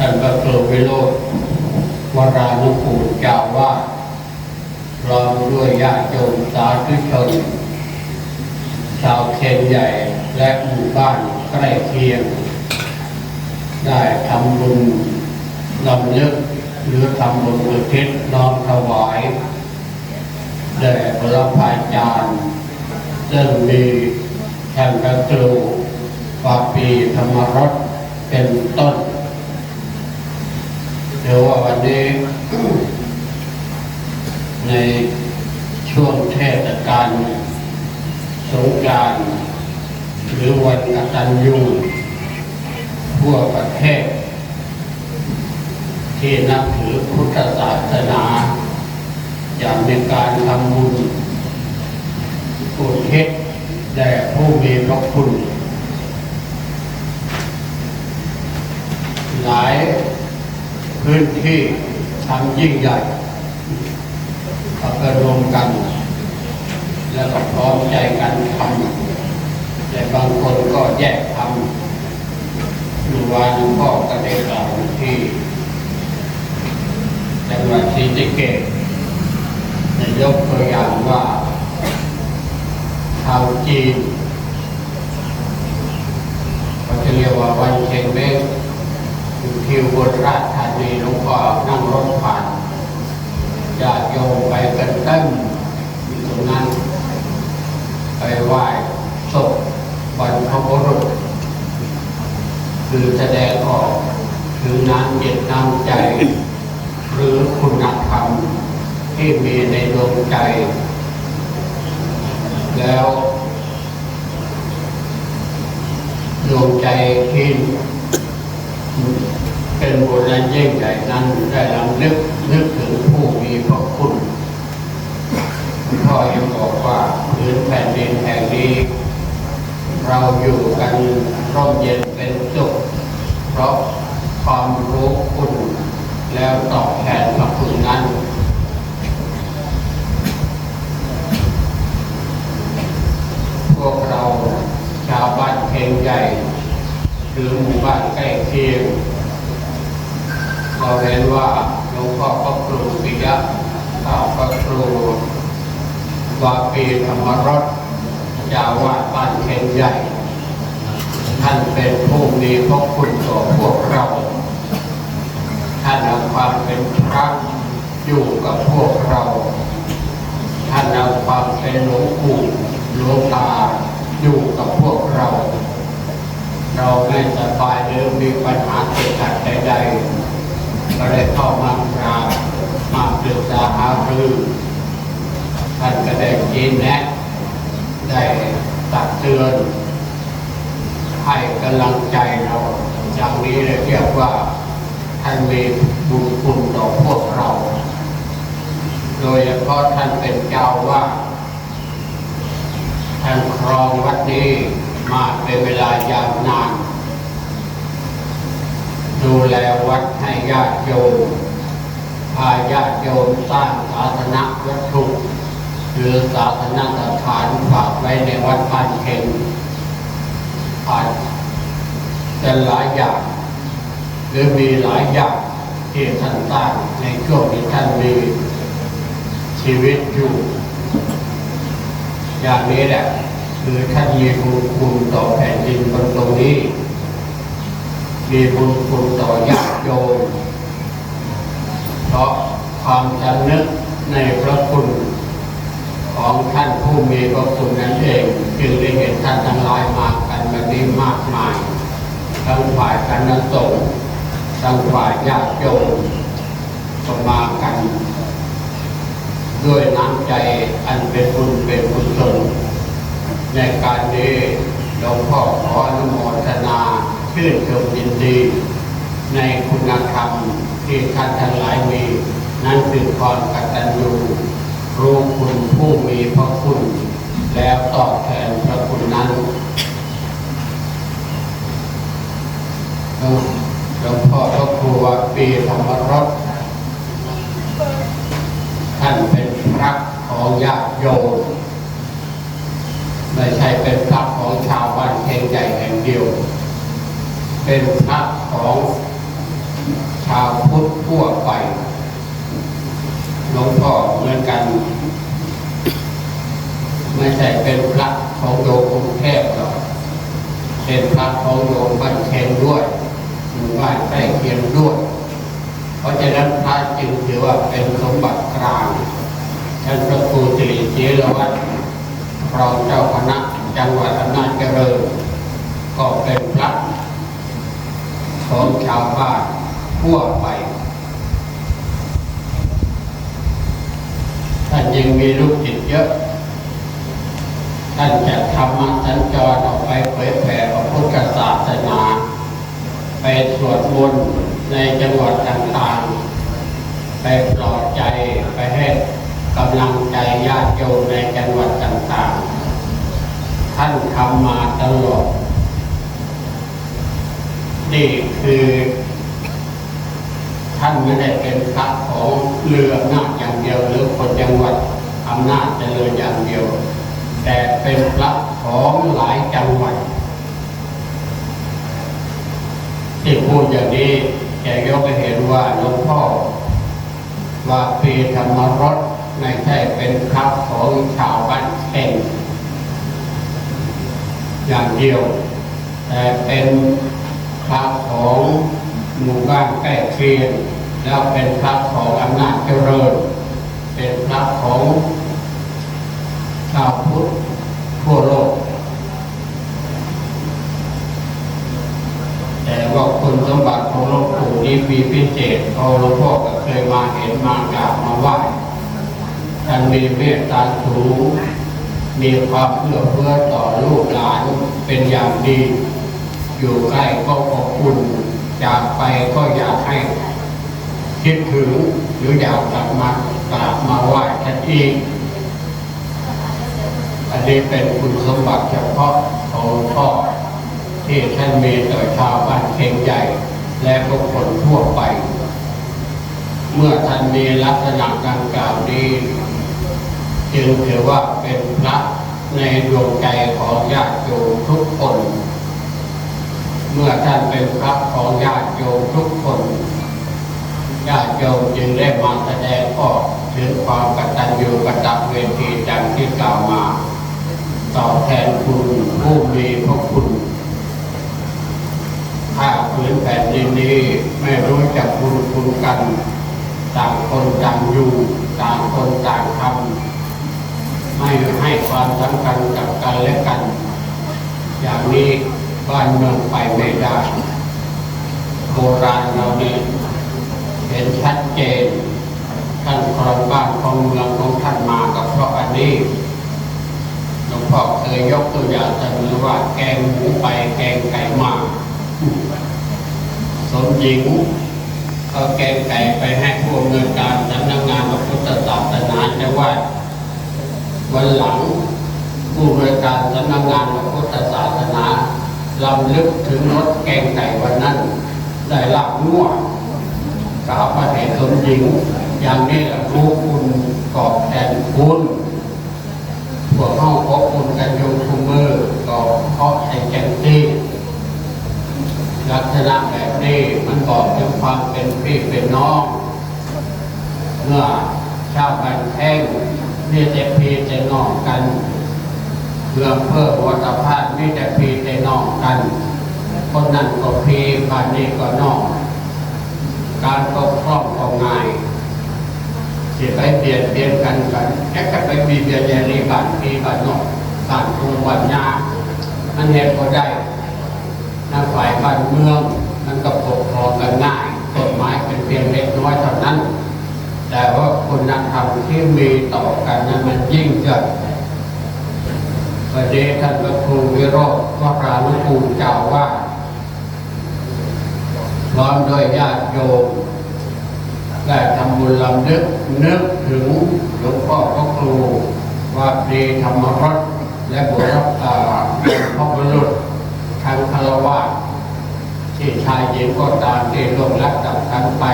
ท่านพระครูวิโรธวรานุกูลเจ้าวาดพร้อมด้วยญาติโยมสาธุชนชาวเคนใหญ่และหมู่บ้านใกล้เคียง ได้ทำบุญลำลึกหรือทำบุญอุทิศน้อมถวายแด่พระพายจารย์ซึ่งมีท่านพระครูปาปีธรรมรสเป็นต้น เดี๋ยวว่าวันนี้ ในช่วงเทศกาลสงกานต์หรือวันกตัญญูทั่วประเทศ ที่นับถือพุทธศาสนาอย่างมีการทำบุญอุทิศแด่ผู้มีพระคุณ หลาย พื้นที่ทำยิ่งใหญ่ก็กระรวมกัน แล้วก็พร้อมใจกันทำแต่บางคนก็แยกทำหรือว่านพ่อก็ได้กล่าวที่จังหวัดศรีสะเกษในยกตัวอย่างว่าชาวจีนเขาจะเรียกว่าวันเชงเม้ง ที่อุบลราชธานีหลวงพ่อนั่งรถผ่านญาติโยมไปกันเต็มอยู่ตรงนั้น ไปไหว้ศพบรรพบุรุษคือแสดงออกถึงน้ำเย็นน้ำใจ หรือคุณธรรมที่มีในดวงใจ แล้วดวงใจที่ เป็นบุญและยิ่งใหญ่นั้นได้ลำลึกนึกถึงผู้มีพระคุณพ่อยังบอกว่าพื้นแผ่นดินแห่งนี้ เราอยู่กันร่มเย็นเป็นสุขเพราะความรู้คุณแล้วตอบแทนพระคุณนั้นพวกเราชาวบ้านเพลงใหญ่หรือหมู่บ้านใกล้เคียง เราเห็นว่า หลวงพ่อพระครูปิยะข้าพระครูวาปีธรรมรสยาวาดบ้านเคนใหญ่ ท่านเป็นผู้มีพระคุณต่อพวกเรา ท่านเอาความเป็นพระอยู่กับพวกเรา ท่านเอาความเป็นหลวงปู่หลวงตาอยู่กับพวกเรา เราไม่สบายหรือมีปัญหาติดขัดใดๆก็ได้เข้ามากราปรึกษาหารือท่านก็ได้ยิน แนะ ได้ตักเตือนให้กำลังใจเราอย่างนี้เรียกว่าท่านมีบุญคุณต่อพวกเรา โดยเฉพาะท่านเป็นเจ้าว่าท่านครองวัดนี้มาเป็นเวลายาวนาน ดูแลวัดให้ญาติโยมพาญาติโยมสร้างศาสนวัตถุ หรือศาสนสถานฝากไว้ในวัดพันเข็งผ่านเป็นหลายอย่างหรือมีหลายอย่างที่ท่านสร้างในช่วงที่ท่านมีชีวิตอยู่ อย่างนี้แหละคือท่านมีบุญคุณต่อแผ่นดินบนตรงนี้ มีบุญคุณต่อญาติโยมเพราะความจำนึกในพระคุณ ของท่านผู้มีพระคุณนั้นเอง จึงได้เห็นท่านทั้งหลายมากันแบบนี้มากมายทั้งฝ่ายคณะสงทั้งฝ่ายญาติโยมก็มากัน ด้วยน้ำใจอันเป็นบุญเป็นกุศลในการนี้หลวงพ่อขออนุโมทนาชื่นชมยินดี ในคุณธรรมที่ท่านทั้งหลายมี นั่นคือความกตัญญู รู้คุณผู้มีพระคุณ แล้วตอบแทนพระคุณนั้นหลวงพ่อพระครูวัดปีธรรมรสท่านเป็นพระของญาติโยมไม่ใช่เป็นพระของชาวบ้านเพียงใหญ่แห่งเดียว เป็นพระของชาวพุทธทั่วไปหลวงพ่อเหมือนกัน ไม่ใช่เป็นพระของโยมกรุงเทพหรอกเป็นพระของโยมบ้านเชนด้วยหมู่บ้านใกล้เคียงด้วย เพราะฉะนั้นพระจึงถือว่าเป็นสมบัติกลางท่านพระครูสิริเจรวัตรรองเจ้าคณะจังหวัดอำนาจเจริญก็เป็นพระของชาวบ้านทั่วไปท่านยังมีลูก วัดต่างๆ ไปปลอบใจไปให้กำลังใจญาติโยมในจังหวัดต่างๆ ท่านทำมาตลอดนี่คือท่านไม่ได้เป็นพระของเรืออำนาจอย่างเดียวหรือคนจังหวัดอำนาจเจริญอย่างเดียว แต่เป็นพระของหลายจังหวัดที่พูดอย่างนี้ จะยกให้เห็นว่าหลวงพ่อว่าปีธรรมรสไม่ใช่เป็นพระของชาวบ้านเองอย่างเดียว แต่เป็นพระของหมู่บ้านใกล้เคียงแล้วเป็นพระของอำนาจเจริญ เป็นพระของชาวพุทธทั่วโลก แต่ว่าคุณสมบัติของหลวง นี้มีพิเศษเพราะหลวงพ่อก็เคยมาเห็นมากราบมาไหว้ท่านมีเมตตาสูงมีความเอื้อเฟื้อต่อลูกหลานเป็นอย่างดี อยู่ใกล้ก็ขอบคุณจากไปก็อยากให้ คิดถึงหรืออยากกลับมากราบมาไหว้ท่านอีกอันนี้เป็นคุณสมบัติเฉพาะของพ่อที่ท่านมีต่อชาวบ้านเข่งใหญ่ และบุคคลทั่วไป เมื่อท่านมีลักษณะดังกล่าวนี้จึงถือว่าเป็นพระในดวงใจของญาติโยมทุกคน เมื่อท่านเป็นพระของญาติโยมทุกคนญาติโยมจึงได้มาแสดงออกถึงความกตัญญูกตัเวทีดังที่กล่าวมาตอบแทนคุณผู้มีพระคุณ พื้นแผ่นดินนี้ไม่รู้จักคุณคุณกัน ต่างคนต่างอยู่ ต่างคนต่างทำไม่ให้ความสำคัญกับกันและกัน อย่างนี้บ้านเมืองไปไม่ได้โบราณเรานี่เห็นชัดเจนท่านครองบ้านครองเมืองของท่านมาก็เพราะอันนี้หลวงพ่อเคยยกตัวอย่างเสมอว่าแกงหมูไปแกงไก่มา สมหญิงเอาแกงไก่ไปให้ผู้อำนวยการสำนักงานพระพุทธศาสนาจังหวัดวันหลังผู้อำนวยการสำนักงานพระพุทธศาสนาลำลึกถึงรสแกงไก่วันนั้น ได้ลาบนัวกราบพระเถรสมหญิง อย่างนี้แหละรู้คุณตอบแทนคุณพวกเข้าพบคุณกันยู่ทุกมือก็เพราะไอ้แกงที่ลักษณะแบบ นี้มันบอกถึงความเป็นพี่เป็นน้อง เมื่อชาวบ้านแท่งนี่แต่พี่แต่น้องกันเพื่อเพิ่มวัตภาพนี่แต่พี่แต่น้องกัน คนนั้นก็พี่บ้านนี้ก็น้องการปกครองของนายสิไปเปลี่ยนเปลี่ยนกันกันแค่จะไปมีเปลี่ยนแยนในบ้านพี่บ้านนอกบ้านครูบ้านยามันเห็นก็ได้นักฝ่ายบ้านเมือง มันก็ปกครองกันง่ายกฎหมายเป็นเพียงเล็กน้อยเท่านั้น แต่ว่าคุณธรรมที่มีต่อกันนั้นมันยิ่งเกิดประเดชท่านพระครูวิโรจน์วรานุกูลเจ้าว่าพร้อมด้วยญาติโยมได้ทำบุญลำลึกนึกถึงหลวงพ่อพระครูวัดดีธรรมรัตน์และบุรพาพ่อบุรุษทางคารวะ ที่ชายหญิงก็ตามที่ลงรักกับกันไป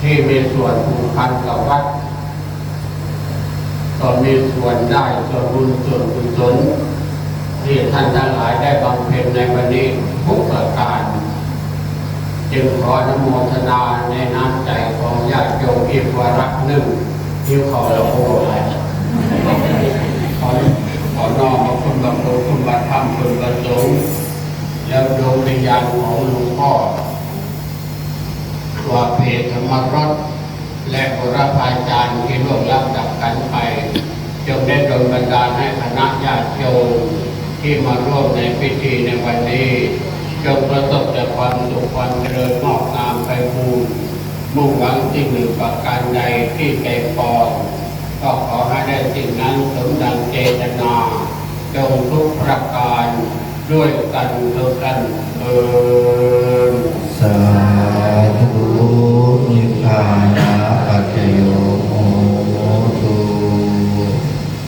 ที่มีส่วนผูกพันกับวัดก็มีส่วนได้ส่วนบุญส่วนกุศลที่ท่านทั้งหลายได้บำเพ็ญในวันนี้ทุกประการจึงขออนโมทนาในน้ำใจของญาติโยมอีกวาระหนึ่งที่ขอเราโอ้ยขอขอน้อมคุณบำรุงคุณบธรรมคุณประสงค์ ดวงวิญญาของหลวงพ่อว่าเพจธรรมรสและบุรพาจารย์ที่ร่วมรับดับกันไป จงได้โดนบันดาลให้คณะญาติโยมที่มาร่วมในพิธีในวันนี้ จงประสบแต่ความสุขความเจริญงอกงามไปบูรมุ่งหวังสิ่งหนึ่งประการใดที่ใจปองก็ขอให้ได้สิ่งนั้นสมดังเจตนา จงทุกประการ ด้วยกันทุกกันเออสา